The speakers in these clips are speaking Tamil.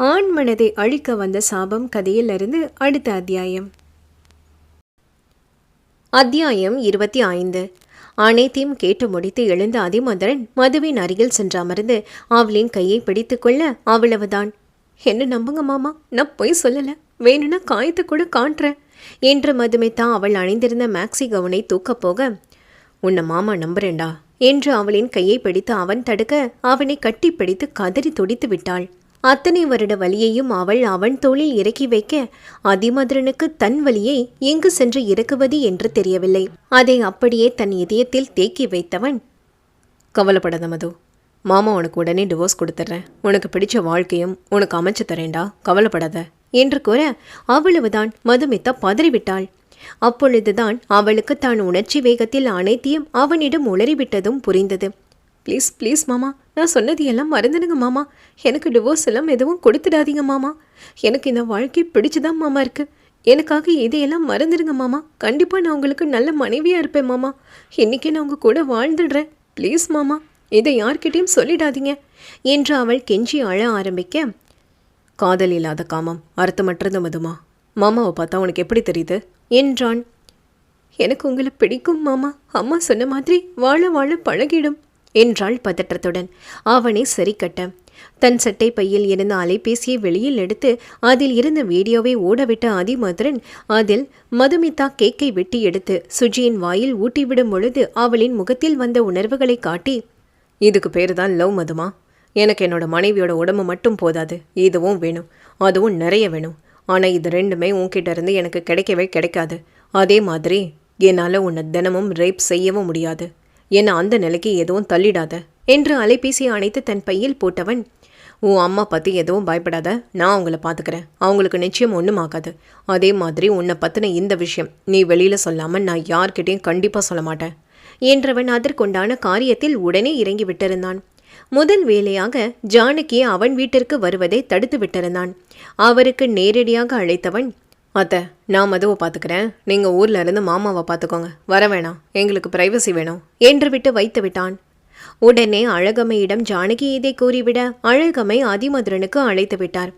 ஆண் மனதை அழிக்க வந்த சாபம் கதையிலிருந்து அடுத்த அத்தியாயம். அத்தியாயம் இருபத்தி ஐந்து. அனைத்தையும் கேட்டு முடித்து எழுந்த அதிமந்திரன் மதுவின் அருகில் சென்று அமர்ந்து அவளின் கையை பிடித்துக்கொள்ள அவ்வளவுதான். என்ன நம்புங்க மாமா? நான் பொய் சொல்லல. வேணும்னா காயத்தை கூட காட்டுறேன் என்று மதுமிதா அவள் அணிந்திருந்த மேக்ஸி கவுனை தூக்கப் போக உன்னை மாமா நம்புறேன்டா என்று அவளின் கையை பிடித்து அவன் தடுக்க அவனை கட்டி பிடித்து கதறி துடித்து விட்டாள். அத்தனை வருட வழியையும் அவள் அவன் தோளில் இறக்கி வைக்க அதிமதுரனுக்கு தன் வழியை எங்கு சென்று இறக்குவது என்று தெரியவில்லை. அதை அப்படியே தன் இதயத்தில் தேக்கி வைத்தவன் கவலைப்படாத மது மாமா உனக்கு உடனே டிவோர்ஸ் கொடுத்துட்றேன். உனக்கு பிடிச்ச வாழ்க்கையும் உனக்கு அமைச்சு தரேன்டா கவலைப்படாத என்று கூற அவ்வளவுதான் மதுமித்தா பதறிவிட்டாள். அப்பொழுதுதான் அவளுக்கு தான் உணர்ச்சி வேகத்தில் அனைத்தையும் அவனிடம் உளறிவிட்டதும் புரிந்தது. ப்ளீஸ் ப்ளீஸ் மாமா. நான் சொன்னது எல்லாம் மறந்துடுங்க மாமா. எனக்கு டிவோர்ஸ் எல்லாம் எதுவும் கொடுத்துடாதீங்க மாமா. எனக்கு இந்த வாழ்க்கை பிடிச்சுதான் மாமா இருக்குது எனக்காக இதையெல்லாம் மறந்துடுங்க மாமா. கண்டிப்பாக நான் உங்களுக்கு நல்ல மனைவியாக இருப்பேன் மாமா. இன்றைக்கே நான் உங்கள் கூட வாழ்ந்துடுறேன். ப்ளீஸ் மாமா. இதை யார்கிட்டையும் சொல்லிடாதீங்க. என்று அவள் கெஞ்சி அழ ஆரம்பிக்க காதல் இல்லாத காமம். அர்த்தமற்றது மதுமா. மாமாவை பார்த்தா உனக்கு எப்படி தெரியுது? என்றான். எனக்கு உங்களை பிடிக்கும் மாமா. அம்மா சொன்ன மாதிரி வாழ வாழ பழகிடும். என்றாள் பதற்றத்துடன். அவனை சரி கட்ட தன் சட்டை பையில் இருந்த அலைபேசியை வெளியில் எடுத்து அதில் இருந்த வீடியோவை ஓடவிட்ட அதிமதுரன் அதில் மதுமிதா கேக்கை வெட்டி எடுத்து சுஜியின் வாயில் ஊட்டிவிடும் பொழுது அவளின் முகத்தில் வந்த உணர்வுகளை காட்டி இதுக்கு பேர் தான் லவ் மதுமா? எனக்கு என்னோட மனைவியோட உடம்பு மட்டும் போதாது. இதுவும் வேணும். அதுவும் நிறைய வேணும். ஆனால் இது ரெண்டுமே உன்கிட்ட இருந்து எனக்கு கிடைக்கவே கிடைக்காது. அதே மாதிரி என்னால் உன்னை தினமும் ரேப் செய்யவும் முடியாது. என்னை அந்த நிலைக்கு எதுவும் தள்ளிடாத? என்று அலைபேசியை அணைத்து தன் பையில் போட்டவன் உன் அம்மா பற்றி எதுவும் பயப்படாத நான் அவங்கள பார்த்துக்கிறேன் அவங்களுக்கு நிச்சயம் ஒன்றும் ஆகாது. அதே மாதிரி உன்னை பற்றின இந்த விஷயம் நீ வெளியில் சொல்லாமல் நான் யார்கிட்டையும் கண்டிப்பாக சொல்ல மாட்டேன். என்றவன் அதற்குண்டான காரியத்தில் உடனே இறங்கி விட்டிருந்தான். முதல் வேலையாக ஜானகி அவன் வீட்டிற்கு வருவதை தடுத்து விட்டிருந்தான். அவருக்கு நேரடியாக அழைத்தவன் அத்தை நான் மதுவை பார்த்துக்கிறேன் நீங்கள் ஊரில் இருந்து மாமாவை பார்த்துக்கோங்க வர வேணாம். எங்களுக்கு பிரைவசி வேணும். என்று விட்டு வைத்து விட்டான். உடனே அழகம்மையிடம் ஜானகி இதை கூறிவிட அழகம்மை அதிமதுரனுக்கு அழைத்து விட்டார்.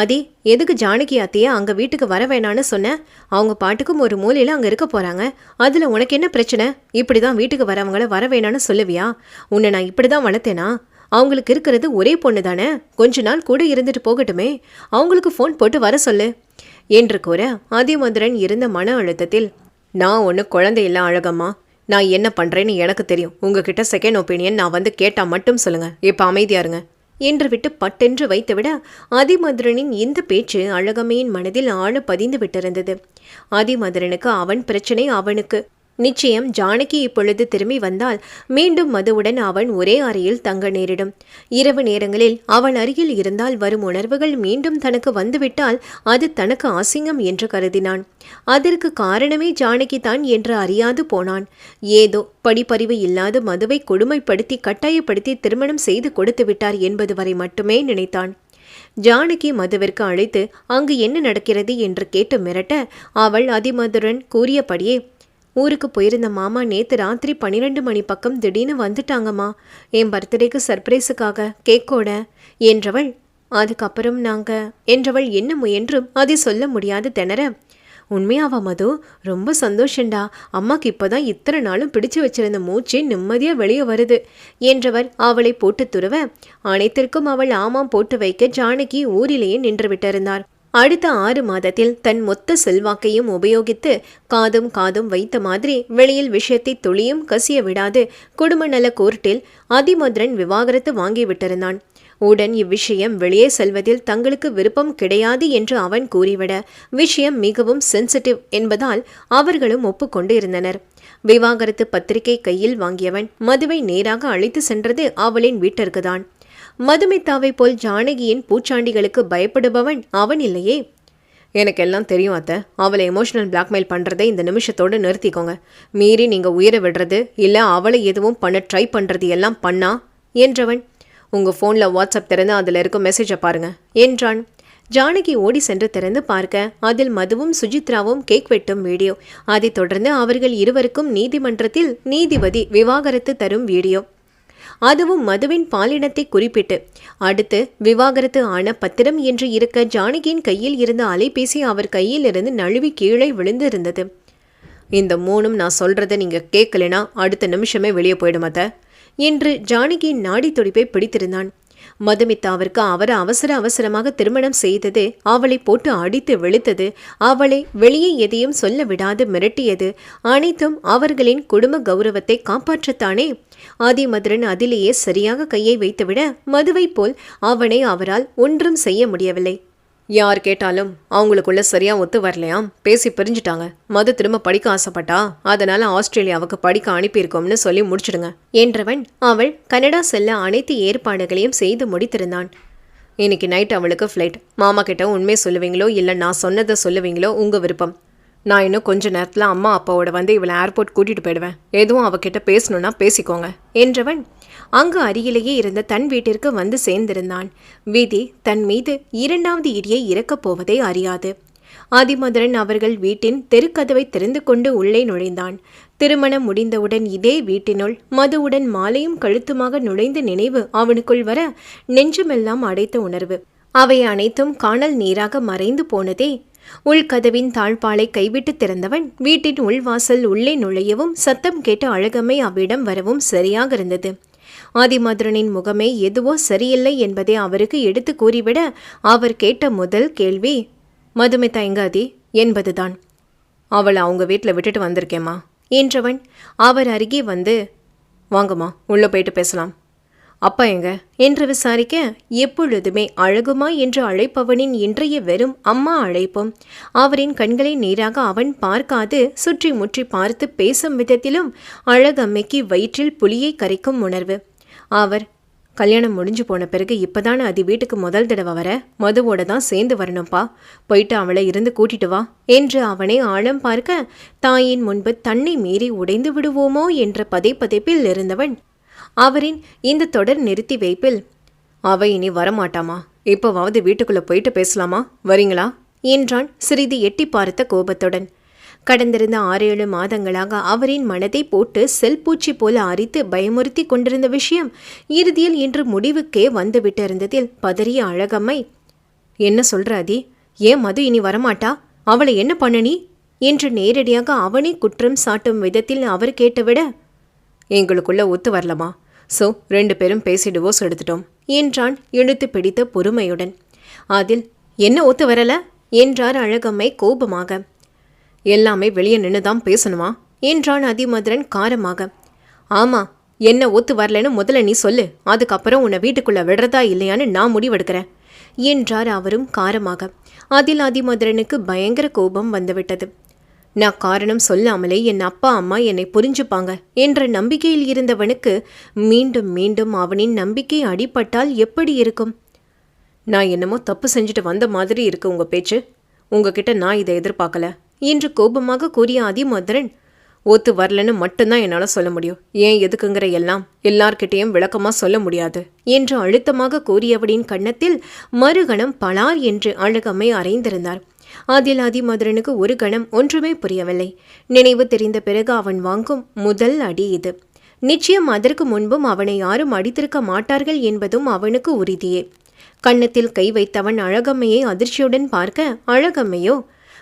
அதி எதுக்கு ஜானகி அத்தையே அங்கே வீட்டுக்கு வர வேணான்னு சொன்னேன் அவங்க பாட்டுக்கும் ஒரு மூலையில் அங்கே இருக்க போகிறாங்க அதில் உனக்கு என்ன பிரச்சனை? இப்படி தான் வீட்டுக்கு வரவங்கள வர வேணான்னு சொல்லுவியா? உன்னை நான் இப்படி தான் வளர்த்தேனா? அவங்களுக்கு இருக்கிறது ஒரே பொண்ணு தானே கொஞ்ச நாள் கூட இருந்துட்டு போகட்டுமே. அவங்களுக்கு ஃபோன் போட்டு வர சொல்லு. என்று கூற அதிமதுரன் இருந்த மன அழுத்தத்தில் நான் ஒன்று குழந்தை இல்லை அழகம்மா. நான் என்ன பண்ணுறேன்னு எனக்கு தெரியும். உங்ககிட்ட செகண்ட் ஒப்பீனியன் நான் வந்து கேட்டால் மட்டும் சொல்லுங்கள் இப்போ அமைதியாக இருங்க. என்று விட்டு பட்டென்று வைத்துவிட அதிமதுரனின் இந்த பேச்சு அழகம்மையின் மனதில் ஆழ பதிந்து விட்டிருந்தது. அதிமதுரனுக்கு அவன் பிரச்சனை அவனுக்கு. நிச்சயம் ஜானகி இப்பொழுது திரும்பி வந்தால் மீண்டும் மதுவுடன் அவன் ஒரே அறையில் தங்க நேரிடும். இரவு நேரங்களில் அவள் அருகில் இருந்தால் வரும் உணர்வுகள் மீண்டும் தனக்கு வந்துவிட்டால் அது தனக்கு அசிங்கம் என்று கருதினான். அதற்கு காரணமே ஜானகி தான் என்று அறியாது போனான். ஏதோ படிப்பறிவு இல்லாத மதுவை கொடுமைப்படுத்தி கட்டாயப்படுத்தி திருமணம் செய்து கொடுத்து விட்டார் என்பது வரை மட்டுமே நினைத்தான். ஜானகி மதுவிற்கு அழைத்து அங்கு என்ன நடக்கிறது? என்று கேட்டு மிரட்ட அவள் அதிமதுரன் கூறியபடியே ஊருக்கு போயிருந்த மாமா நேற்று ராத்திரி பன்னிரெண்டு மணி பக்கம் திடீர்னு வந்துட்டாங்கம்மா. என் பர்த்டேக்கு சர்ப்ரைஸுக்காக கேக்கோட என்றவள் அதுக்கப்புறம் நாங்க என்றவள் என்ன முயன்றும் அதை சொல்ல முடியாது திணற. உண்மையாவா மது? ரொம்ப சந்தோஷண்டா அம்மாக்கு இப்போதான் இத்தனை நாளும் பிடிச்சு வச்சிருந்த மூச்சு நிம்மதியாக வெளியே வருது என்றவர் அவளை போட்டு துருவ அனைத்திற்கும் அவள் ஆமாம் போட்டு வைக்க ஜானகி ஊரிலேயே நின்று விட்டிருந்தார். அடுத்த ஆறு மாதத்தில் தன் மொத்த செல்வாக்கையும் உபயோகித்து காதும் காதும் வைத்த மாதிரி வெளியில் விஷயத்தை துளியும் கசிய விடாது குடும்ப நல கோர்ட்டில் அதிமதுரன் விவாகரத்து வாங்கி விட்டிருந்தான். உடன் இவ்விஷயம் வெளியே செல்வதில் தங்களுக்கு விருப்பம் கிடையாது என்று அவன் கூறிவிட விஷயம் மிகவும் சென்சிட்டிவ் என்பதால் அவர்களும் ஒப்புக்கொண்டு இருந்தனர் விவாகரத்து பத்திரிகை கையில் வாங்கியவன் மதுவை நேராக அழைத்து சென்றது அவளின் வீட்டிற்குதான். மதுமிதாவை போல் ஜானகியின் பூச்சாண்டிகளுக்கு பயப்படுபவன் அவன் இல்லையே. எனக்கு எல்லாம் தெரியும் அத்தை. அவளை எமோஷனல் பிளாக்மெயில் பண்ணுறதை இந்த நிமிஷத்தோடு நிறுத்திக்கோங்க. மீறி நீங்கள் உயிரை விடுறது இல்லை அவளை எதுவும் பண்ண ட்ரை பண்ணுறது எல்லாம் பண்ணா? என்றவன் உங்கள் ஃபோனில் வாட்ஸ்அப் திறந்து அதில் இருக்கும் மெசேஜை பாருங்க என்றான். ஜானகி ஓடி சென்று திறந்து பார்க்க அதில் மதுவும் சுஜித்ராவும் கேக் வெட்டும் வீடியோ அதைத் தொடர்ந்து அவர்கள் இருவருக்கும் நீதிமன்றத்தில் நீதிபதி விவாகரத்து தரும் வீடியோ அதுவும் மதுவின் பாலினத்தை குறிப்பிட்டு. அடுத்து விவாகரத்து ஆன பத்திரம் என்று இருக்க ஜானகியின் கையில் இருந்த அலைபேசி அவர் கையில் இருந்து நழுவி கீழே விழுந்து இருந்தது இந்த மூணும் நான் சொல்கிறத நீங்க கேட்கலனா அடுத்த நிமிஷமே வெளியே போயிடும் என்று ஜானகியின் நாடி துடிப்பை பிடித்திருந்தான். மதுமிதாவிற்கு அவர் அவசர அவசரமாக திருமணம் செய்தது அவளை போட்டு அடித்து வெளுத்தது அவளை வெளியே எதையும் சொல்ல விடாது மிரட்டியது அனைத்தும் அவர்களின் குடும்ப கௌரவத்தை காப்பாற்றத்தானே ஆதிமதுரன் அதிலேயே சரியாக கையை வைத்துவிட மதுவைப் போல் அவனை அவரால் ஒன்றும் செய்ய முடியவில்லை. யார் கேட்டாலும் அவங்களுக்குள்ள சரியா ஒத்து வரலையாம்? பேசி பிரிஞ்சுட்டாங்க. மது திரும்ப படிக்க ஆசைப்பட்டா? அதனால ஆஸ்திரேலியாவுக்கு படிக்க அனுப்பியிருக்கோம்னு சொல்லி முடிச்சிடுங்க என்றவன் அவள் கனடா செல்ல அனைத்து ஏற்பாடுகளையும் செய்து முடித்திருந்தான். இன்னைக்கு நைட் அவளுக்கு ஃப்ளைட் மாமா கிட்ட உண்மை சொல்லுவீங்களோ இல்லை நான் சொன்னதை சொல்லுவீங்களோ உங்க விருப்பம். நான் இன்னும் கொஞ்ச நேரத்தில் அம்மா அப்பாவோட வந்து இவளை ஏர்போர்ட் கூட்டிகிட்டு போயிடுவேன். எதுவும் அவகிட்ட பேசணும்னா பேசிக்கோங்க என்றவன் அங்கு அருகிலேயே இருந்த தன் வீட்டிற்கு வந்து சேர்ந்திருந்தான். விதி தன் மீது இரண்டாவது இடியை இறக்கப் போவதை அறியாது. ஆதிமதுரன் அவர்கள் வீட்டின் தெருக்கதவை திறந்து கொண்டு உள்ளே நுழைந்தான். திருமணம் முடிந்தவுடன் இதே வீட்டினுள் மதுவுடன் மாலையும் கழுத்துமாக நுழைந்த நினைவு அவனுக்குள் வர நெஞ்சமெல்லாம் அடைத்த உணர்வு. அவை அனைத்தும் காணல் நீராக மறைந்து போனதே உள்கதவின் தாழ்பாலை கைவிட்டு திறந்தவன் வீட்டின் உள்வாசல் உள்ளே நுழையவும் சத்தம் கேட்டு அழகம்மை அவ்விடம் வரவும் சரியாக இருந்தது ஆதிமதுரனின் முகமே எதுவோ சரியில்லை என்பதை அவருக்கு எடுத்து கூறிவிட அவர் கேட்ட முதல் கேள்வி மதுமிதா எங்காதி என்பதுதான். அவளை அவங்க வீட்டில் விட்டுட்டு வந்திருக்கேம்மா என்றவன் அவர் அருகே வந்து வாங்கம்மா உள்ளே போயிட்டு பேசலாம். அப்பா எங்க? என்று விசாரிக்க எப்பொழுதுமே அழகுமா? என்று அழைப்பவனின் இன்றைய வெறும் அம்மா அழைப்பும். அவரின் கண்களை நேராக அவன் பார்க்காது சுற்றி முற்றி பார்த்து பேசும் விதத்திலும் அழகம்மைக்கு வயிற்றில் புலியை கரைக்கும் உணர்வு. அவர் கல்யாணம் முடிஞ்சு போன பிறகு இப்போதானே அது வீட்டுக்கு முதல் தடவை வர? மதுவோட தான் சேர்ந்து வரணும்ப்பா போயிட்டு அவளை இருந்து கூட்டிட்டு வா. என்று அவனை ஆழம் பார்க்க தாயின் முன்பு தன்னை மீறி உடைந்து விடுவோமோ? என்ற பதைப்பதைப்பில் இருந்தவன் அவரின் இந்த தொடர் நிறுத்தி வைப்பில் அவ இனி வரமாட்டாமா? இப்போவாவது வீட்டுக்குள்ளே போயிட்டு பேசலாமா? வரீங்களா? என்றான் சிறிது எட்டி பார்த்த கோபத்துடன். கடந்திருந்த ஆறேழு மாதங்களாக அவரின் மனதை போட்டு செல்பூச்சி போல அரித்து பயமுறுத்தி கொண்டிருந்த விஷயம் இறுதியில் இன்று முடிவுக்கே வந்துவிட்டிருந்ததில் பதறிய அழகம்மை என்ன சொல்றாதி ஏன் மது இனி வரமாட்டா? அவளை என்ன பண்ணனி என்று நேரடியாக அவனை குற்றம் சாட்டும் விதத்தில் அவர் கேட்டுவிட எங்களுக்குள்ள ஒத்து வரலமா? ஸோ ரெண்டு பேரும் பேசி டிவோர்ஸ் எடுத்துட்டோம் என்றான் இழுத்து பிடித்த பொறுமையுடன். அதில் என்ன ஒத்து வரல? என்றார் அழகம்மை கோபமாக. எல்லாமே வெளியே நின்று தான் பேசணுமா? என்றான் அதிமதுரன் காரமாக. ஆமா என்ன ஒத்து வரலன்னு முதல்ல நீ சொல்லு அதுக்கப்புறம் உன்னை வீட்டுக்குள்ளே விடுறதா இல்லையான்னு நான் முடிவெடுக்கிறேன் என்றார் அவரும் காரமாக. அதில் அதிமதுரனுக்கு பயங்கர கோபம் வந்துவிட்டது. நான் காரணம் சொல்லாமலே என் அப்பா அம்மா என்னை புரிஞ்சுப்பாங்க என்ற நம்பிக்கையில் இருந்தவனுக்கு மீண்டும் மீண்டும் அவனின் நம்பிக்கை அடிபட்டால் எப்படி இருக்கும்? நான் என்னமோ தப்பு செஞ்சுட்டு வந்த மாதிரி இருக்கு உங்க பேச்சு. உங்ககிட்ட நான் இதை எதிர்பார்க்கல என்று கோபமாக கூறிய அதிமதுரன் ஒத்து வரலன்னு மட்டும்தான் என்னால் சொல்ல முடியும். ஏன் எதுக்குங்கிற எல்லாம் எல்லார்கிட்டேயும் விளக்கமாக சொல்ல முடியாது என்று அழுத்தமாக கூறியவனின் கன்னத்தில் மறுகணம் பலார் என்று அழகம்மை அறைந்திருந்தார். அதில் அதிமதுரனுக்கு ஒரு கணம் ஒன்றுமே புரியவில்லை. நினைவு தெரிந்த பிறகு அவன் வாங்கும் முதல் அடி இது. நிச்சயம் அதற்கு முன்பும் அவனை யாரும் அடித்திருக்க மாட்டார்கள் என்பதும் அவனுக்கு உறுதியே. கன்னத்தில் கை வைத்தவன் அழகம்மையை அதிர்ச்சியுடன் பார்க்க அழகம்மையோ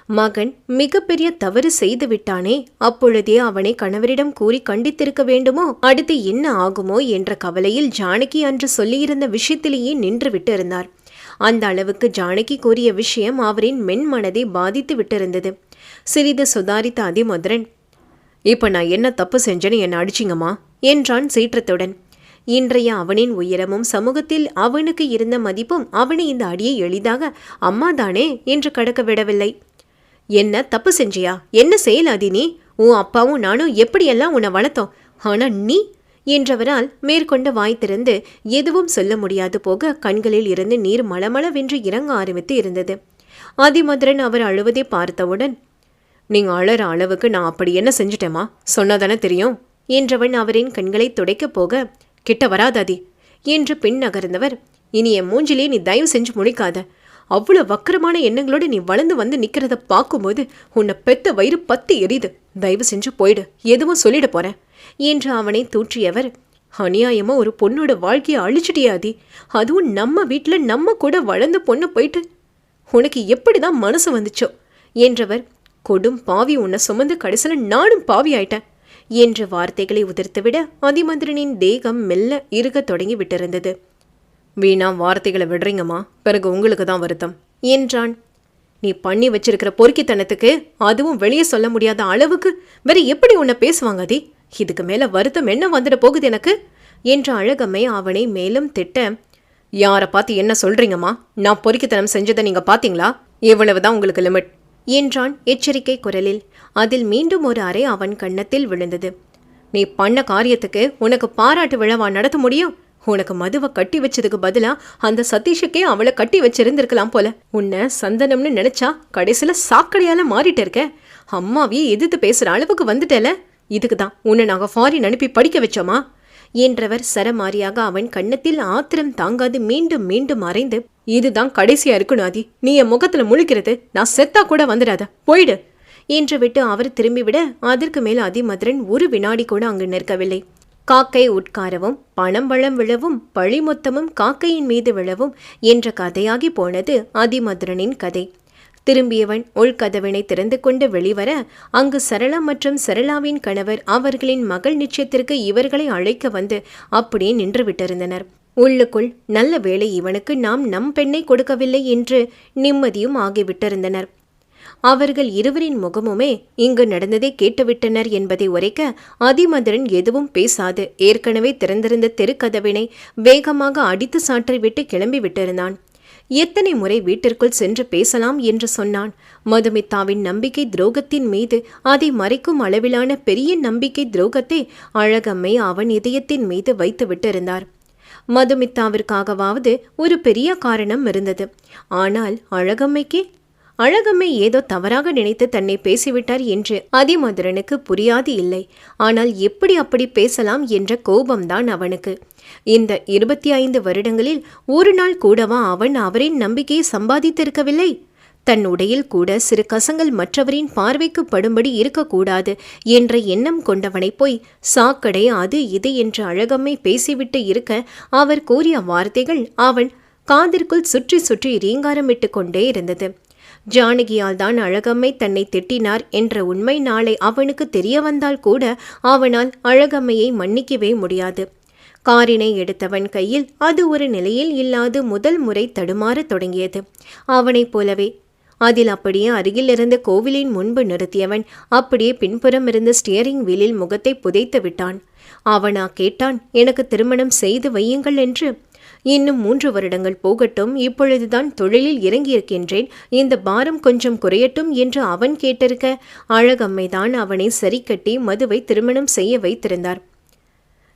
மகன் மிகப்பெரிய தவறு செய்து விட்டானே அப்பொழுதே அவனை கணவரிடம் கூறி கண்டித்திருக்க வேண்டுமோ அடுத்து என்ன ஆகுமோ என்ற கவலையில் ஜானகி அன்று சொல்லியிருந்த விஷயத்திலேயே நின்று விட்டு இருந்தார் அந்த அளவுக்கு ஜானகி கூறிய விஷயம் அவரின் மென் மனதை பாதித்து விட்டிருந்தது. சிறிது சுதாரித்த அதிமதுரன் இப்ப நான் என்ன தப்பு செஞ்சேன்னு என்னை அடிச்சிங்கம்மா என்றான் சீற்றத்துடன். இன்றைய அவனின் உயரமும் சமூகத்தில் அவனுக்கு இருந்த மதிப்பும் அவனை இந்த அடியை எளிதாக அம்மா தானே என்று கடக்க விடவில்லை. என்ன தப்பு செஞ்சியா? என்ன செயல் நீ? உன் அப்பாவும் நானும் எப்படியெல்லாம் உன்னை வளர்த்தோம்? ஆனால் நீ என்றவரால் மேற்கொண்ட வாய் திறந்து எதுவும் சொல்ல முடியாது போக கண்களில் இருந்து நீர் மளமளவென்று இறங்க ஆரம்பித்து இருந்தது. ஆதிமதுரன் அவர் அழுவதை பார்த்தவுடன் நீங்க அழற அளவுக்கு நான் அப்படி என்ன செஞ்சிட்டேமா சொன்னதானே தெரியும்? என்றவன் அவரின் கண்களை துடைக்கப் போக கிட்ட வராதாதி என்று பின் நகர்ந்தவர் இனி என் மூஞ்சிலே நீ தயவு செஞ்சு முழிக்காத. அவ்வளோ வக்கரமான எண்ணங்களோடு நீ வளர்ந்து வந்து நிற்கிறத பார்க்கும்போது உன்னை பெத்த வயிறு பத்து எரியுது. தயவு செஞ்சு போயிடு. எதுவும் சொல்லிட போறேன். என்று அவனை தூற்றியவர் அநியாயமா ஒரு பொண்ணோட வாழ்க்கையை அழிச்சிட்டியாதி அதுவும் நம்ம வீட்டில் நம்ம கூட வளர்ந்த பொண்ணு போயிட்டு உனக்கு எப்படி தான் மனசு வந்துச்சோ? என்றவர் கொடும் பாவி உன்னை சுமந்து கடைசியில் நானும் பாவி ஆயிட்டேன் என்ற வார்த்தைகளை உதிர்த்துவிட அதிமந்திரனின் தேகம் மெல்ல இறுகத் தொடங்கி விட்டிருந்தது. வீணா வார்த்தைகளை விடுறீங்கம்மா. பிறகு உங்களுக்கு தான் வருத்தம் என்றான். நீ பண்ணி வச்சிருக்கிற பொறுக்கித்தனத்துக்கு அதுவும் வெளியே சொல்ல முடியாத அளவுக்கு வேற எப்படி உன்னை பேசுவாங்க அதி இதுக்கு மேல வருத்தம் என்ன வந்துட போகுது எனக்கு? என்ற அழகம்மை அவனை மேலும் திட்ட யாரை பார்த்து என்ன சொல்றீங்கம்மா? நான் பொறுக்கித்தனம் செஞ்சதை நீங்க பாத்தீங்களா இவ்வளவுதான் உங்களுக்கு லிமிட் என்றான் எச்சரிக்கை குரலில். அதில் மீண்டும் ஒரு அறை அவன் கன்னத்தில் விழுந்தது. நீ பண்ண காரியத்துக்கு உனக்கு பாராட்டு விழாவா நடத்த முடியும்? உனக்கு மதுவை கட்டி வச்சதுக்கு பதிலா அந்த சதீஷுக்கே அவளை கட்டி வச்சிருந்திருக்கலாம் போல. உன்னை சந்தனம்னு நினைச்சா கடைசியில சாக்கடையால மாறிட்டு இருக்க. அம்மாவையே எதிர்த்து பேசுற அளவுக்கு வந்துட்டல? இதுக்கு தான் உன்னை நாங்கள் ஃபாரின் அனுப்பி படிக்க வச்சோமா? என்றவர் சரமாரியாக அவன் கண்ணத்தில் ஆத்திரம் தாங்காது மீண்டும் மீண்டும் மறைந்து இதுதான் கடைசியா இருக்கணும் அதி நீ என் முகத்துல முழிக்கிறது நான் செத்தா கூட வந்துடாத போயிடு என்று விட்டு அவர் திரும்பிவிட அதற்கு மேல் அதிமதுரன் ஒரு வினாடி கூட அங்கு நிற்கவில்லை. காக்கை உட்காரவும் பணம் வளம் விழவும் பழி மொத்தமும் காக்கையின் மீது விழவும் என்ற கதையாகி போனது அதிமதுரனின் கதை. திரும்பியவன் உள்கதவினை திறந்து கொண்டு வெளிவர அங்கு சரளா மற்றும் சரளாவின் கணவர் அவர்களின் மகள் நிச்சயத்திற்கு இவர்களை அழைக்க வந்து அப்படியே நின்று விட்டிருந்தனர். உள்ளுக்குள் நல்ல வேளை இவனுக்கு நாம் நம் பெண்ணை கொடுக்கவில்லை என்று நிம்மதியும் ஆகிவிட்டிருந்தனர் அவர்கள் இருவரின் முகமுமே இங்கு நடந்ததை கேட்டுவிட்டனர் என்பதை உரைக்க அதிமந்திரன் எதுவும் பேசாது. ஏற்கனவே திறந்திருந்த தெருக்கதவினை வேகமாக அடித்து சாற்றிவிட்டு கிளம்பி விட்டிருந்தான். எத்தனை முறை வீட்டிற்குள் சென்று பேசலாம் என்று சொன்னான். மதுமித்தாவின் நம்பிக்கை துரோகத்தின் மீது அதை மறைக்கும் அளவிலான பெரிய நம்பிக்கை துரோகத்தை அழகம்மை அவன் இதயத்தின் மீது வைத்து விட்டிருந்தார். மதுமித்தாவிற்காகவாவது ஒரு பெரிய காரணம் இருந்தது. ஆனால் அழகம்மைக்கு அழகம்மை ஏதோ தவறாக நினைத்து தன்னை பேசிவிட்டார் என்று அதிமதுரனுக்கு புரியாது இல்லை. ஆனால் எப்படி அப்படி பேசலாம் என்ற கோபம்தான் அவனுக்கு. இந்த இருபத்தி ஐந்து வருடங்களில் ஒரு நாள் கூடவா அவன் அவரின் நம்பிக்கையை சம்பாதித்திருக்கவில்லை? தன் உடையில் கூட சிறு கசங்கள் மற்றவரின் பார்வைக்கு படும்படி இருக்கக்கூடாது என்ற எண்ணம் கொண்டவனை போய் சாக்கடை அது இது என்று அழகம்மை பேசிவிட்டு இருக்க அவர் கூறிய வார்த்தைகள் அவன் காதிற்குள் சுற்றி சுற்றி ரீங்காரமிட்டு கொண்டே இருந்தது. ஜானகியால் தான் அழகம்மை தன்னை திட்டினார் என்ற உண்மை நாளை அவனுக்கு தெரிய வந்தால் கூட அவனால் அழகம்மையை மன்னிக்கவே முடியாது. காரினை எடுத்தவன் கையில் அது ஒரு நிலையில் இல்லாது முதல் முறை தடுமாறத் தொடங்கியது. அவனைப் போலவே அதில் அப்படியே அருகிலிருந்து கோவிலின் முன்பு நிறுத்தியவன் அப்படியே பின்புறம் இருந்த ஸ்டியரிங் வீலில் முகத்தை புதைத்து விட்டான். அவனா கேட்டான் எனக்கு திருமணம் செய்து வையுங்கள் என்று இன்னும் மூன்று வருடங்கள் போகட்டும் இப்பொழுதுதான் தொழிலில் இறங்கியிருக்கின்றேன். இந்த பாரம் கொஞ்சம் குறையட்டும் என்று அவன் கேட்டிருக்க அழகம்மைதான் அவனை சரி கட்டி மதுவை திருமணம் செய்ய வைத்திருந்தார்.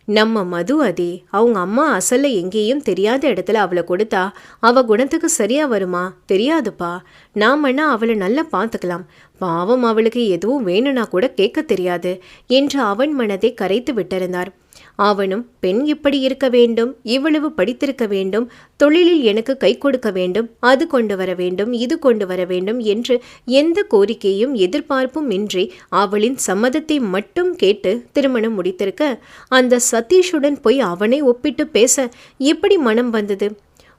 நம்ம மது அதே அவங்க அம்மா அசல்ல எங்கேயும் தெரியாத இடத்துல அவளை கொடுத்தா அவ குணத்துக்கு சரியா வருமா? தெரியாதுப்பா. நாமன்னா அவளை நல்லா பார்த்துக்கலாம். பாவம் அவளுக்கு எதுவும் வேணும்னா கூட கேட்க தெரியாது என்று அவன் மனதை கரைத்து விட்டிருந்தார். அவனும் பெண் இப்படி இருக்க வேண்டும் இவ்வளவு படித்திருக்க வேண்டும் தொழிலில் எனக்கு கை கொடுக்க வேண்டும் அது கொண்டு வர வேண்டும் இது கொண்டு வர வேண்டும் என்று எந்த கோரிக்கையும் எதிர்பார்ப்பும் இன்றி அவளின் சம்மதத்தை மட்டும் கேட்டு திருமணம் முடித்திருக்க அந்த சதீஷுடன் போய் அவனை ஒப்பிட்டு பேச எப்படி மனம் வந்தது?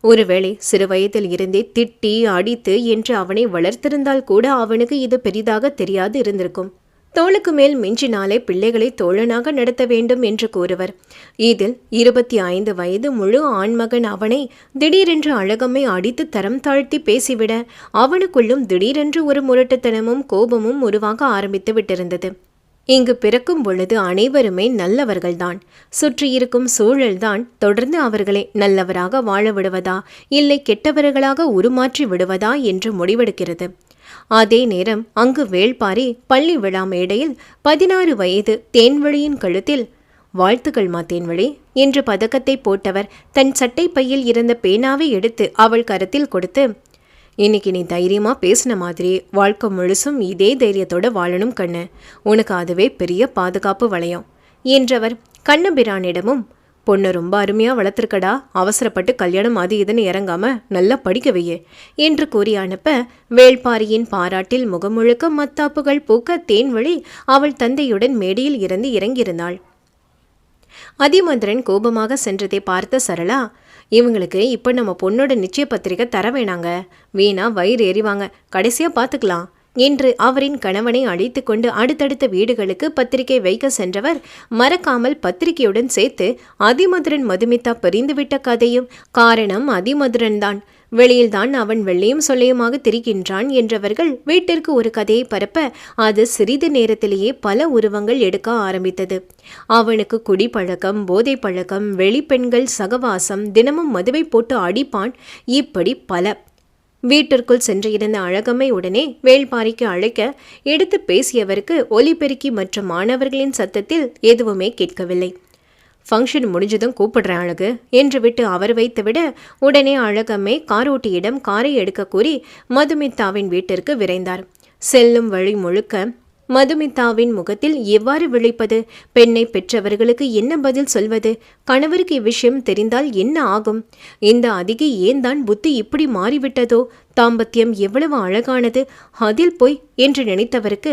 ஒருவேளை சிறு வயதில் இருந்தே திட்டி அடித்து என்று அவனை வளர்த்திருந்தால் கூட அவனுக்கு இது பெரிதாக தெரியாது இருந்திருக்கும். தோளுக்கு மேல் மிஞ்சினாலே பிள்ளைகளை தோழனாக நடத்த வேண்டும் என்று கூறுவர். இதில் இருபத்தி ஐந்து வயது முழு ஆண்மகன் அவனை திடீரென்று அழகம்மை அடித்து தரம் தாழ்த்தி பேசிவிட அவனுக்குள்ளும் திடீரென்று ஒரு முரட்டுத்தனமும் கோபமும் உருவாக ஆரம்பித்து விட்டிருந்தது. இங்கு பிறக்கும் பொழுது அனைவருமே நல்லவர்கள்தான். சுற்றியிருக்கும் சூழல்தான் தொடர்ந்து அவர்களை நல்லவராக வாழ விடுவதா இல்லை கெட்டவர்களாக உருமாற்றி விடுவதா என்று முடிவெடுக்கிறது. அதே நேரம் அங்கு வேள்பாரி பள்ளி விழா மேடையில் பதினாறு வயது தேன்வழியின் கழுத்தில் வாழ்த்துக்கள் மா தேன்வழி என்று பதக்கத்தை போட்டவர் தன் சட்டை பையில் இருந்த பேனாவை எடுத்து அவள் கரத்தில் கொடுத்து இன்னைக்கு நீ தைரியமாக பேசின மாதிரி வாழ்க்கை முழுசும் இதே தைரியத்தோட வாழணும் கண்ணு. உனக்கு அதுவே பெரிய பாதுகாப்பு வளையம் என்றவர் கண்ணபிரானிடமும் பொண்ணை ரொம்ப அருமையாக வளர்த்துருக்கடா. அவசரப்பட்டு கல்யாணம் அது இதுன்னு இறங்காம நல்லா படிக்க வையே. என்று கூறி அனுப்ப வேள்பாரியின் பாராட்டில் முகமுழுக்க மத்தாப்புகள் பூக்க தேன்வழி அவள் தந்தையுடன் மேடையில் இருந்து இறங்கியிருந்தாள். அதிமந்திரன் கோபமாக சென்றதை பார்த்த சரளா இவங்களுக்கு இப்போ நம்ம பொண்ணோட நிச்சய பத்திரிக்கை தர வேணாங்க. வீணா வயிறு எறிவாங்க கடைசியாக பார்த்துக்கலாம் என்று அவரின் கணவனை அழைத்து கொண்டு அடுத்தடுத்த வீடுகளுக்கு பத்திரிகை வைக்க சென்றவர் மறக்காமல் பத்திரிகையுடன் சேர்த்து அதிமதுரன் மதுமிதா பிரிந்துவிட்ட கதையும் காரணம் அதிமதுரன் தான் வெளியில்தான் அவன் வெள்ளையும் சொல்லையுமாக திரிகின்றான் என்றவர்கள் வீட்டிற்கு ஒரு கதையை பரப்ப அது சிறிது நேரத்திலேயே பல உருவங்கள் எடுக்க ஆரம்பித்தது. அவனுக்கு குடிப்பழக்கம் போதை பழக்கம் வெளிப்பெண்கள் சகவாசம் தினமும் மதுவை போட்டு அடிப்பான் இப்படி பல. வீட்டிற்குள் சென்று இருந்த அழகம்மை உடனே வேள்பாரிக்கு அழைக்க எடுத்து பேசியவருக்கு ஒலிபெருக்கி மற்ற மாணவர்களின் சத்தத்தில் எதுவுமே கேட்கவில்லை. ஃபங்க்ஷன் முடிஞ்சதும் கூப்பிடுற அழகு என்று விட்டு அவர் வைத்துவிட உடனே அழகம்மை காரோட்டியிடம் காரை எடுக்க கூறி மதுமித்தாவின் வீட்டிற்கு விரைந்தார். செல்லும் வழி முழுக்க மதுமிதாவின் முகத்தில் எவ்வாறு விழிப்பது? பெண்ணை பெற்றவர்களுக்கு என்ன பதில் சொல்வது? கணவருக்கு இவ்விஷயம் தெரிந்தால் என்ன ஆகும்? இந்த அதிகை ஏன் தான் புத்தி இப்படி மாறிவிட்டதோ? தாம்பத்தியம் எவ்வளவு அழகானது! அதில் போய் என்று நினைத்தவருக்கு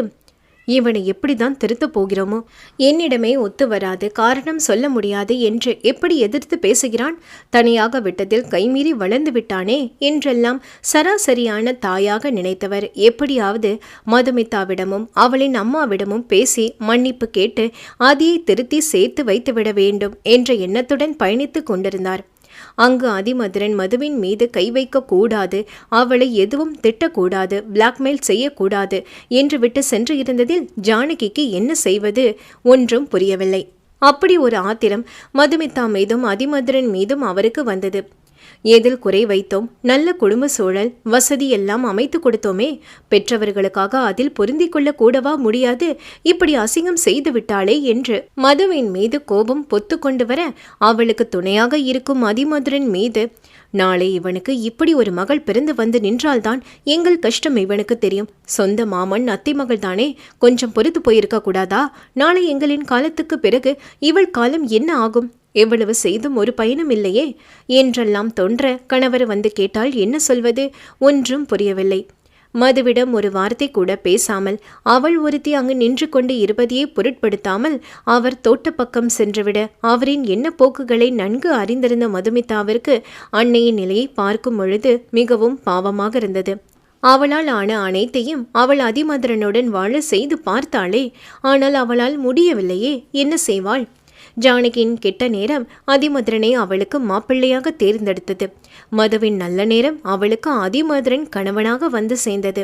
இவனை எப்படிதான் திருத்தப் போகிறோமோ? என்னிடமே ஒத்து வராது காரணம் சொல்ல முடியாது என்று எப்படி எதிர்த்து பேசுகிறான்? தனியாக விட்டதில் கைமீறி வளர்ந்து விட்டானே என்றெல்லாம் சராசரியான தாயாக நினைத்தவர். எப்படியாவது மதுமிதாவிடமும் அவளின் அம்மாவிடமும் பேசி மன்னிப்பு கேட்டு அதையை திருத்தி சேர்த்து வைத்துவிட வேண்டும் என்ற எண்ணத்துடன் பயணித்துக் கொண்டிருந்தார். அங்கு அதிமதுரன் மதுவின் மீது கை வைக்கக்கூடாது அவளை எதுவும் திட்டக்கூடாது பிளாக்மெயில் செய்யக்கூடாது என்று விட்டு சென்று இருந்ததில் ஜானகிக்கு என்ன செய்வது ஒன்றும் புரியவில்லை. அப்படி ஒரு ஆத்திரம் மதுமிதா மீதும் அதிமதுரன் மீதும் அவருக்கு வந்தது. ஏதில் குறை வைத்தோம் நல்ல குடும்ப சூழல் வசதி எல்லாம் அமைத்து கொடுத்தோமே பெற்றவர்களுக்காக அதில் பொருந்தி கொள்ள கூடவா முடியாது இப்படி அசிங்கம் செய்து விட்டாளே என்று மதுவின் மீது கோபம் பொத்து கொண்டு வர அவளுக்கு துணையாக இருக்கும் அதிமதுரன் மீது நாளை இவனுக்கு இப்படி ஒரு மகள் பிறந்து வந்து நின்றால்தான் எங்கள் கஷ்டம் இவனுக்கு தெரியும். சொந்த மாமன் அத்தை மகள் தானே கொஞ்சம் பொறுத்து போயிருக்க கூடாதா? நாளை எங்களின் காலத்துக்கு பிறகு இவள் காலம் என்ன ஆகும்? எவ்வளவு செய்தும் ஒரு பயனும் இல்லையே? என்றெல்லாம் தோன்ற கணவர் வந்து கேட்டால் என்ன சொல்வது? ஒன்றும் புரியவில்லை. மதுவிடம் ஒரு வார்த்தை கூட பேசாமல் அவள் ஒருத்தி அங்கு நின்று கொண்டு இருப்பதையே பொருட்படுத்தாமல் அவர் தோட்டப்பக்கம் சென்றுவிட அவரின் என்ன போக்குகளை நன்கு அறிந்திருந்த மதுமிதாவிற்கு அன்னையின் நிலையை பார்க்கும் பொழுது மிகவும் பாவமாக இருந்தது. அவளால் ஆன அனைத்தையும் அவள் அதிமதுரனுடன் வாழ செய்து பார்த்தாளே ஆனால் அவளால் முடியவில்லையே. என்ன செய்வாள்? ஜானகியின் கெட்ட நேரம் அதிமதுரனை அவளுக்கு மாப்பிள்ளையாக தேர்ந்தெடுத்தது. மதுவின் நல்ல நேரம் அவளுக்கு அதிமதுரன் கணவனாக வந்து சேர்ந்தது.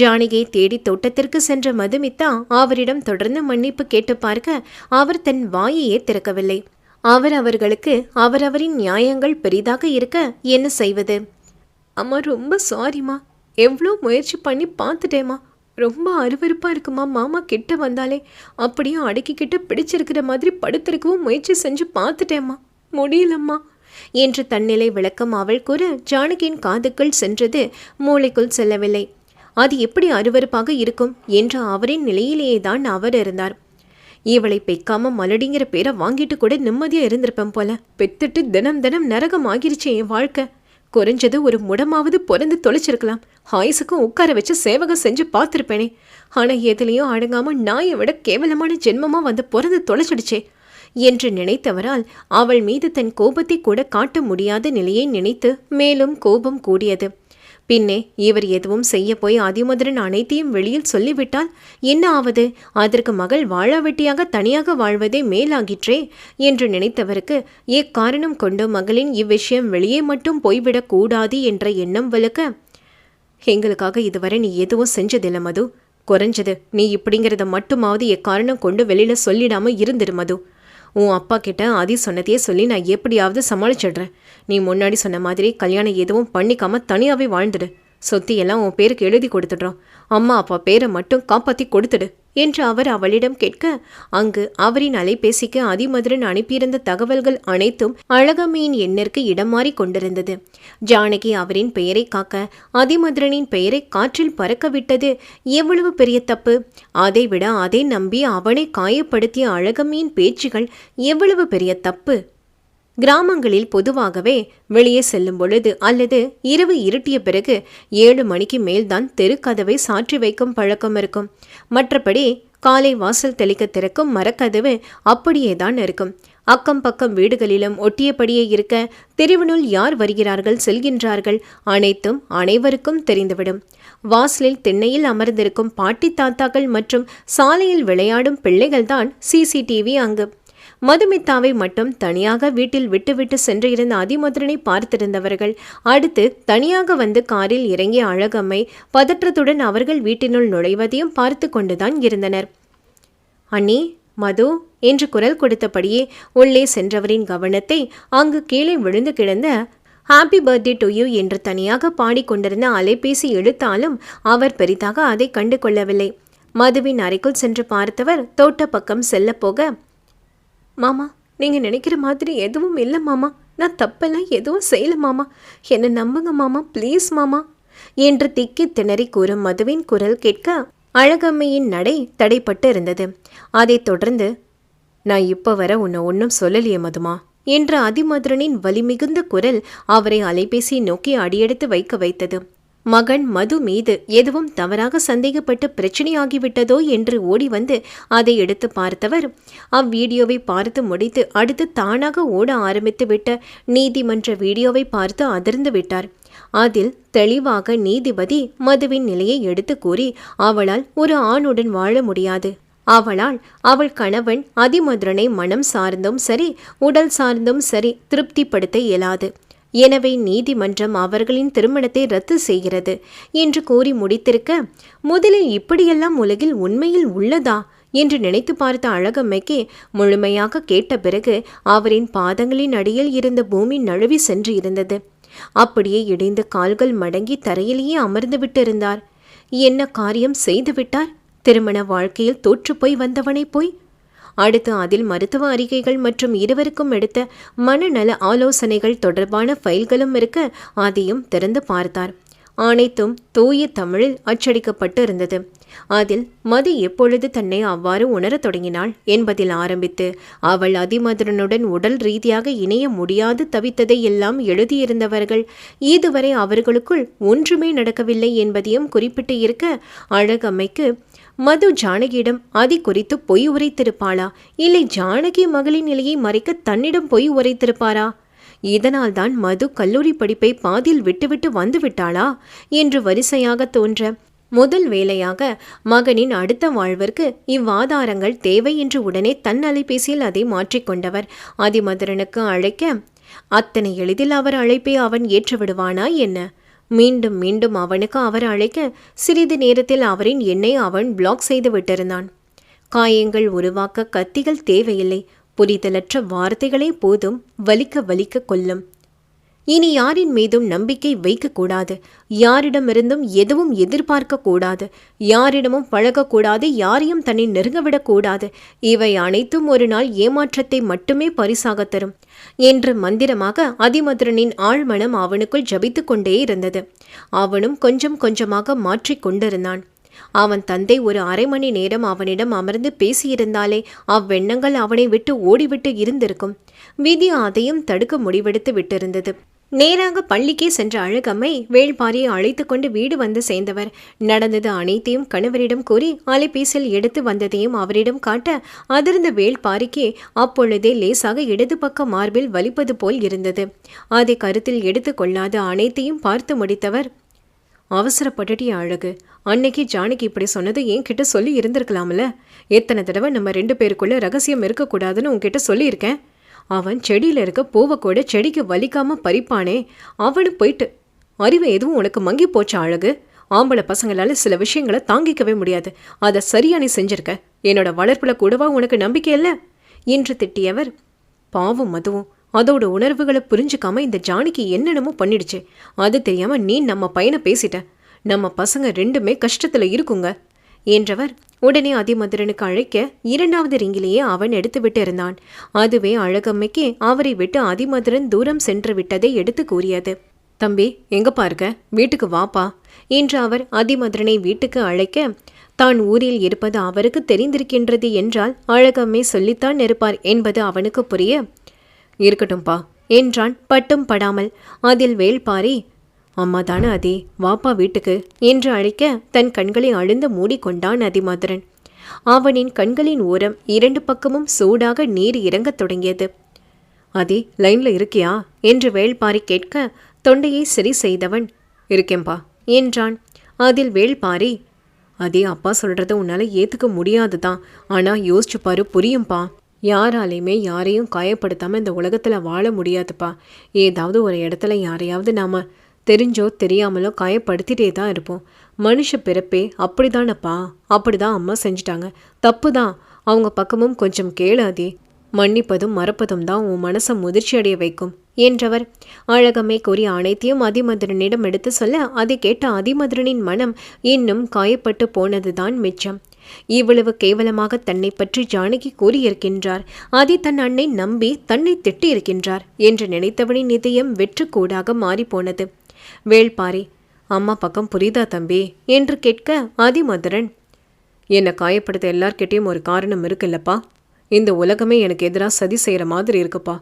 ஜானகியை தேடி தோட்டத்திற்கு சென்ற மதுமித்தா அவரிடம் தொடர்ந்து மன்னிப்பு கேட்டு பார்க்க அவர் தன் வாயையே திறக்கவில்லை. அவர் அவர்களுக்கு அவரவரின் நியாயங்கள் பெரிதாக இருக்க என்ன செய்வது? அம்மா ரொம்ப சாரிம்மா எவ்வளோ முயற்சி பண்ணி பார்த்துட்டேம்மா. ரொம்ப அருவருப்பாக இருக்குமா மாமா. கிட்ட வந்தாலே அப்படியே அடக்கிக்கிட்டு பிடிச்சிருக்கிற மாதிரி படுத்திருக்கவும் முயற்சி செஞ்சு பார்த்துட்டேம்மா முடியலம்மா என்று தன்னிலை விளக்கம் அவள் கூற ஜானகியின் காதுக்குள் சென்றது மூளைக்குள் செல்லவில்லை. அது எப்படி அருவருப்பாக இருக்கும் என்ற அவரின் நிலையிலேயே தான் அவர் இருந்தார். இவளை பெக்காம மலடிங்கிற பேரை வாங்கிட்டு கூட நிம்மதியாக இருந்திருப்பேன் போல. பெத்துட்டு தினம் தினம் நரகம் ஆகிருச்சு என் வாழ்க்கை. குறைஞ்சது ஒரு முடமாவது பிறந்து தொலைச்சிருக்கலாம். ஆயுசுக்கும் உட்கார வச்சு சேவகம் செஞ்சு பார்த்துருப்பேனே. ஆனால் எதுலேயும் அடங்காமல் நாயை விட கேவலமான ஜென்மமாக வந்து பிறந்து தொலைச்சிடுச்சே. என்று நினைத்தவரால் அவள் மீது தன் கோபத்தை கூட காட்ட முடியாத நிலையை நினைத்து மேலும் கோபம் கூடியது. பின்னே இவர் எதுவும் செய்ய போய் அதிமுதிரன் அனைத்தையும் வெளியில் சொல்லிவிட்டால் என்ன ஆவது? அதற்கு மகள் வாழாவெட்டியாக தனியாக வாழ்வதே மேலாகிற்றே என்று நினைத்தவருக்கு எக்காரணம் கொண்டு மகளின் இவ்விஷயம் வெளியே மட்டும் போய்விடக் கூடாது என்ற எண்ணம் வலுக்க எங்களுக்காக இதுவரை நீ எதுவும் செஞ்சதில்லை மது. குறைஞ்சது நீ இப்படிங்கிறத மட்டுமாவது எக்காரணம் கொண்டு வெளியில சொல்லிடாம இருந்துரு மது. உன் அப்பா கிட்ட அதி சொன்னதையே சொல்லி நான் எப்படியாவது சமாளிச்சிடுறேன். நீ முன்னாடி சொன்ன மாதிரி கல்யாணம் எதுவும் பண்ணிக்காம தனியாகவே வாழ்ந்துடு. சொத்தி எல்லாம் உன் பேருக்கு எழுதி கொடுத்துடுறோம். அம்மா அப்பா பேரை மட்டும் காப்பாற்றி கொடுத்துடு. என்று அவர் அவளிடம் கேட்க அங்கு அவரின் அலைபேசிக்கு அதிமதுரன் அனுப்பியிருந்த தகவல்கள் அனைத்தும் அழகம்மையின் எண்ணிற்கு இடம் கொண்டிருந்தது. ஜானகி அவரின் பெயரை காக்க அதிமதுரனின் பெயரை காற்றில் பறக்கவிட்டது எவ்வளவு பெரிய தப்பு? அதைவிட அதை நம்பி அவனை காயப்படுத்திய அழகம்மையின் பேச்சுகள் எவ்வளவு பெரிய தப்பு? கிராமங்களில் பொதுவாகவே வெளியே செல்லும் பொழுது அல்லது இரவு இருட்டிய பிறகு ஏழு மணிக்கு மேல்தான் தெருக்கதவை சாற்றி வைக்கும் பழக்கம் இருக்கும். மற்றபடி காலை வாசல் தெளிக்க திறக்கும் மரக்கதவு அப்படியேதான் இருக்கும். அக்கம் பக்கம் வீடுகளிலும் ஒட்டியபடியே இருக்க தெருவினுள் யார் வருகிறார்கள் செல்கின்றார்கள் அனைத்தும் அனைவருக்கும் தெரிந்துவிடும். வாசலில் திண்ணையில் அமர்ந்திருக்கும் பாட்டி தாத்தாக்கள் மற்றும் சாலையில் விளையாடும் பிள்ளைகள்தான் சிசிடிவி அங்கு மதுமித்தாவை மட்டும் தனியாக வீட்டில் விட்டுவிட்டு சென்று இருந்த அதிமதுரனை பார்த்திருந்தவர்கள் அடுத்து தனியாக வந்து காரில் இறங்கிய அழகம்மை பதற்றத்துடன் அவர்கள் வீட்டினுள் நுழைவதையும் பார்த்து கொண்டுதான் இருந்தனர். அண்ணி மது என்று குரல் கொடுத்தபடியே உள்ளே சென்றவரின் கவனத்தை அங்கு கீழே விழுந்து கிடந்த ஹாப்பி பர்த்டே டு யூ என்று தனியாக பாடிக்கொண்டிருந்த அலைபேசி எடுத்தாலும் அவர் பெரிதாக அதை கண்டு கொள்ளவில்லை மதுவின் அறைக்குள் சென்று பார்த்தவர் தோட்ட பக்கம் செல்ல போக மாமா நீங்கள் நினைக்கிற மாதிரி எதுவும் இல்லை மாமா. நான் தப்பெல்லாம் எதுவும் செய்யல மாமா. என்னை நம்புங்க மாமா ப்ளீஸ் மாமா. என்று திக்கி திணறி கூறும் மதுவின் குரல் கேட்க அழகம்மையின் நடை தடைப்பட்டு இருந்தது. அதைத் தொடர்ந்து நான் இப்போ வர உன்னை ஒன்றும் சொல்லலையே மதுமா என்ற அதிமதுரனின் வலிமிகுந்த குரல் அவரை அலைபேசியை நோக்கி அடியெடுத்து வைக்க வைத்தது. மகன் மது மீது எதுவும் தவறாக சந்தேகப்பட்டு பிரச்சனையாகிவிட்டதோ என்று ஓடி வந்து அதை எடுத்து பார்த்தவர். அவ்வீடியோவை பார்த்து முடித்து அடுத்து தானாக ஓட ஆரம்பித்துவிட்ட நீதிமன்ற வீடியோவை பார்த்து அதிர்ந்து விட்டார். அதில் தெளிவாக நீதிபதி மதுவின் நிலையை எடுத்து கூறி அவளால் ஒரு ஆணுடன் வாழ முடியாது. அவளால் அவள் கணவன் அதிமதுரனை மனம் சார்ந்தும் சரி உடல் சார்ந்தும் சரி திருப்திப்படுத்த இயலாது. எனவே நீதிமன்றம் அவர்களின் திருமணத்தை ரத்து செய்கிறது என்று கூறி முடித்திருக்க முதலில் இப்படியெல்லாம் உலகில் உண்மையில் உள்ளதா என்று நினைத்து பார்த்த அழகம்மைக்கு முழுமையாக கேட்ட பிறகு அவரின் பாதங்களின் அடியில் இருந்த பூமி நழுவி சென்று இருந்தது. அப்படியே இடைந்த கால்கள் மடங்கி தரையிலேயே அமர்ந்து விட்டிருந்தார். என்ன காரியம் செய்துவிட்டார் திருமண வாழ்க்கையில் தோற்றுப்போய் வந்தவனை போய் அடுத்து அதில் மருத்துவ அறிக்கைகள் மற்றும் இருவருக்கும் எடுத்த மனநல ஆலோசனைகள் தொடர்பான ஃபைல்களும் இருக்க அதையும் திறந்து பார்த்தார். அனைத்தும் தூய தமிழில் அச்சடிக்கப்பட்டு இருந்தது அதில் மது எப்பொழுது தன்னை அவ்வாறு உணரத் தொடங்கினாள் என்பதில் ஆரம்பித்து அவள் அதிமதுரனுடன் உடல் ரீதியாக இணைய முடியாது தவித்ததை எல்லாம் எழுதியிருந்தவர்கள் இதுவரை அவர்களுக்குள் ஒன்றுமே நடக்கவில்லை என்பதையும் குறிப்பிட்டு இருக்க அழகம்மைக்கு மது ஜானகியிடம் அதி குறித்து பொய் உரைத்திருப்பாளா? இல்லை ஜானகி மகளின் நிலையை மறைக்க தன்னிடம் பொய் உரைத்திருப்பாரா? இதனால்தான் மது கல்லூரி படிப்பை பாதியில் விட்டுவிட்டு வந்துவிட்டாளா என்று வரிசையாக தோன்ற முதல் வேலையாக மகனின் அடுத்த வாழ்விற்கு இவ்வாதாரங்கள் தேவை என்று உடனே தன் அலைபேசியில் அதை மாற்றிக்கொண்டவர் அதிமதுரனுக்கு அழைக்க அத்தனை எளிதில் அவர் அழைப்பை அவன் ஏற்றுவிடுவானா என்ன? மீண்டும் மீண்டும் அவனுக்கு அவர் அழைக்க சிறிது நேரத்தில் அவரின் எண்ணை அவன் பிளாக் செய்து விட்டிருந்தான். காயங்கள் உருவாக்க கத்திகள் தேவையில்லை. புரிதலற்ற வார்த்தைகளே போதும். வலிக்க வலிக்க கொல்லும். இனி யாரின் மீதும் நம்பிக்கை வைக்கக்கூடாது. யாரிடமிருந்தும் எதுவும் எதிர்பார்க்க கூடாது யாரிடமும் பழகக்கூடாது. யாரையும் தன்னை நெருங்கவிடக்கூடாது. இவை அனைத்தும் ஒரு நாள் ஏமாற்றத்தை மட்டுமே பரிசாக தரும் என்று மந்திரமாக அதிமதுரனின் ஆழ்மனம் அவனுக்குள் ஜபித்து கொண்டே இருந்தது. அவனும் கொஞ்சம் கொஞ்சமாக மாற்றிக்கொண்டிருந்தான் அவன் தந்தை ஒரு அரை மணி நேரம் அவனிடம் அமர்ந்து பேசியிருந்தாலே அவ்வெண்ணங்கள் அவனை விட்டு ஓடிவிட்டு இருந்திருக்கும். விதி அதையும் தடுக்க முடிவெடுத்து விட்டிருந்தது. நேராக பள்ளிக்கே சென்ற அழகம்மை வேள்பாரியை அழைத்து கொண்டு வீடு வந்து சேர்ந்தவர். நடந்தது அனைத்தையும் கணவரிடம் கூறி அலைபேசியில் எடுத்து வந்ததையும் அவரிடம் காட்ட அதிர்ந்த வேள்பாரிக்கு அப்பொழுதே லேசாக இடது பக்க மார்பில் வலிப்பது போல் இருந்தது. அதை கருத்தில் எடுத்து கொள்ளாத அனைத்தையும் பார்த்து முடித்தவர் அவசரப்பட்டுட்டிய அழகு அன்னைக்கு ஜானகி இப்படி சொன்னது என்கிட்ட சொல்லி இருந்திருக்கலாம்ல? எத்தனை தடவை நம்ம ரெண்டு பேருக்குள்ள ரகசியம் இருக்கக்கூடாதுன்னு உன்கிட்ட சொல்லியிருக்கேன். அவன் செடியில் இருக்க பூவை கூட செடிக்கு வலிக்காம பறிப்பானே. அவனு போயிட்டு அறிவு எதுவும் உனக்கு மங்கி போச்சா அழகு? ஆம்பளை பசங்களால சில விஷயங்களை தாங்கிக்கவே முடியாது. அதை சரியா நீ செஞ்சிருக்க. என்னோட வளர்ப்பில் கூடவா உனக்கு நம்பிக்கை இல்லை? என்று திட்டியவர். பாவம் மதுவும் அதோட உணர்வுகளை புரிஞ்சுக்காம இந்த ஜானிக்கு என்னென்னமோ பண்ணிடுச்சு. அது தெரியாமல் நீ நம்ம பையனை பேசிட்ட. நம்ம பசங்க ரெண்டுமே கஷ்டத்தில் இருக்குங்க என்றவர். உடனே அதிமதுரனுக்கு அழைக்க இரண்டாவது ரிங்கிலேயே அவன் எடுத்துவிட்டு இருந்தான் அதுவே அழகம்மைக்கு அவரை விட்டு அதிமதுரன் தூரம் சென்று விட்டதை எடுத்து கூறியது. தம்பி எங்க பாருங்க? வீட்டுக்கு வாப்பா. என்று அவர் அதிமதுரனை வீட்டுக்கு அழைக்க தான் ஊரில் இருப்பது அவருக்கு தெரிந்திருக்கின்றது என்றால் அழகம்மை சொல்லித்தான் இருப்பார் என்பது அவனுக்கு புரிய? இருக்கட்டும்பா. என்றான். பட்டும் படாமல் அதில் வேள்பாரி அம்மா தானே அதே வாப்பா வீட்டுக்கு என்று அழைக்க தன் கண்களை அழுந்து மூடிக்கொண்டான் அதிமதுரன். அவனின் கண்களின் ஓரம் இரண்டு பக்கமும் சூடாக நீர் இறங்கத் தொடங்கியது. அதி லைன்ல இருக்கியா? என்று வேள்பாரி கேட்க தொண்டையை சரி செய்தவன் இருக்கேன்பா என்றான். அதில் வேள்பாரி அதே அப்பா சொல்றத உன்னால ஏத்துக்க முடியாதுதான். ஆனா யோசிச்சு பாரு புரியும்பா. யாராலையுமே யாரையும் காயப்படுத்தாம இந்த உலகத்துல வாழ முடியாதுப்பா. ஏதாவது ஒரு இடத்துல யாரையாவது நாம தெரிஞ்சோ தெரியாமலோ காயப்படுத்திட்டே தான் இருப்போம். மனுஷ பிறப்பே அப்படிதானப்பா? அப்படிதான் அம்மா செஞ்சிட்டாங்க. தப்பு தான் அவங்க பக்கமும் கொஞ்சம் கேளாதே. மன்னிப்பதும் மறப்பதும் தான் உன் மனசை முதிர்ச்சி அடைய வைக்கும் என்றவர். அழகமே கூறி அனைத்தையும் அதிமதுரனிடம் எடுத்து சொல்ல அதை கேட்ட அதிமதுரனின் மனம் இன்னும் காயப்பட்டு போனதுதான் மிச்சம். இவ்வளவு கேவலமாக தன்னை பற்றி ஜானகி கூறியிருக்கின்றார். அதை தன் அன்னை நம்பி தன்னை திட்டியிருக்கின்றார் என்று நினைத்தவனின் இதயம் வெற்றுக்கூடாக மாறிப்போனது. வேள்பாரி அம்மா பக்கம் புரியுதா தம்பி? என்று கேட்க அதிமதுரன் என்னை காயப்படுத்த எல்லார்கிட்டேயும் ஒரு காரணம் இருக்குல்லப்பா. இந்த உலகமே எனக்கு எதிராக சதி செய்கிற மாதிரி இருக்குப்பா.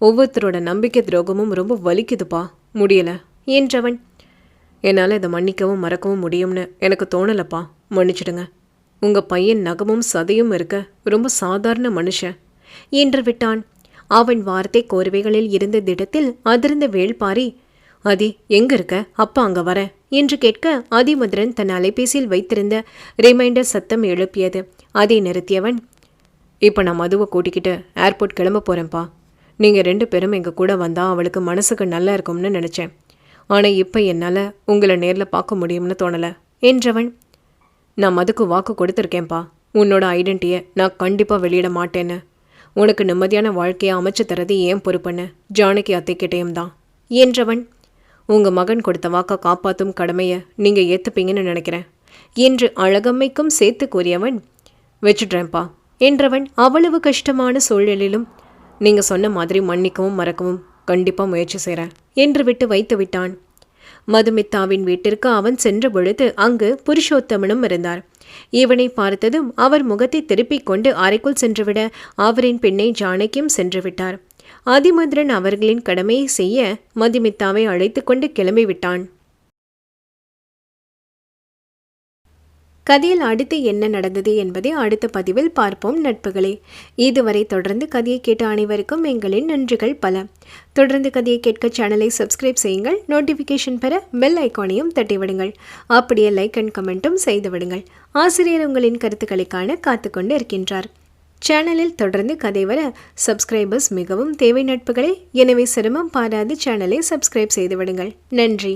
ஒவ்வொருத்தரோட நம்பிக்கை துரோகமும் ரொம்ப வலிக்குதுப்பா. முடியல என்றவன். என்னால் இதை மன்னிக்கவும் மறக்கவும் முடியும்னு எனக்கு தோணலப்பா. மன்னிச்சிடுங்க. உங்கள் பையன் நகமும் சதையும் இருக்க ரொம்ப சாதாரண மனுஷன் என்று விட்டான். அவன் வார்த்தை கோர்வைகளில் இருந்த திடத்தில் அதிர்ந்த வேள்பாரி ஆதி எங்க இருக்க? அப்பா அங்க வர என்று கேட்க அதிமுதிரன் தன் அலைபேசியில் வைத்திருந்த ரிமைண்டர் சத்தம் எழுப்பியது. அதை நிறுத்தியவன் இப்போ நான் மதுவை கூட்டிக்கிட்டு ஏர்போர்ட் கிளம்ப போகிறேன்ப்பா நீங்கள் ரெண்டு பேரும் எங்கள் கூட வந்தால் அவளுக்கு மனசுக்கு நல்லா இருக்கும்னு நினச்சேன். ஆனால் இப்போ என்னால் உங்களை நேரில் பார்க்க முடியும்னு தோணலை என்றவன் நான் மதுக்கு வாக்கு கொடுத்துருக்கேன்ப்பா. உன்னோட ஐடென்டிட்டியை நான் கண்டிப்பாக வெளியிட மாட்டேன்னு. உனக்கு நிம்மதியான வாழ்க்கையை அமைச்சு தரது ஏன் பொறுப்புன்னு ஜானகி அத்தைக்கிட்டேயும் தான் என்றவன் உங்கள் மகன் கொடுத்த வாக்கை காப்பாற்றும் கடமையை நீங்கள் ஏற்றுப்பீங்கன்னு நினைக்கிறேன். என்று அழகம்மைக்கும் சேர்த்து கூறியவன் வச்சுட்றேன்ப்பா என்றவன் அவ்வளவு கஷ்டமான சூழலிலும் நீங்கள் சொன்ன மாதிரி மன்னிக்கவும் மறக்கவும் கண்டிப்பாக முயற்சி செய்கிறேன் என்று விட்டு வைத்து விட்டான். மதுமித்தாவின் வீட்டிற்கு அவன் சென்ற பொழுது அங்கு புருஷோத்தமனும் இருந்தார். இவனை பார்த்ததும் அவர் முகத்தை திருப்பிக் கொண்டு அறைக்குள் சென்றுவிட அவரின் பெண்ணை ஜானகியும் சென்று ஆதிமந்திரன் அவர்களின் கடமையை செய்ய மதிமித்தாவை அழைத்து கொண்டு கிளம்பிவிட்டான். கதையில் அடுத்து என்ன நடந்தது என்பதை அடுத்த பதிவில் பார்ப்போம் நட்புகளே. இதுவரை தொடர்ந்து கதையை கேட்ட அனைவருக்கும் எங்களின் நன்றிகள் பல. தொடர்ந்து கதையை கேட்க சேனலை சப்ஸ்கிரைப் செய்யுங்கள். நோட்டிஃபிகேஷன் பெற பெல் ஐக்கானையும் தட்டிவிடுங்கள். அப்படியே லைக் அண்ட் கமெண்ட்டும் செய்துவிடுங்கள். ஆசிரியர் உங்களின் கருத்துக்களுக்கான காத்துக்கொண்டு இருக்கின்றார். சேனலில் தொடர்ந்து கதை வர சப்ஸ்கிரைபர்ஸ் மிகவும் தேவை நட்புகளே. எனவே சிரமம் பாராது சேனலை சப்ஸ்கிரைப் செய்து விடுங்கள். நன்றி.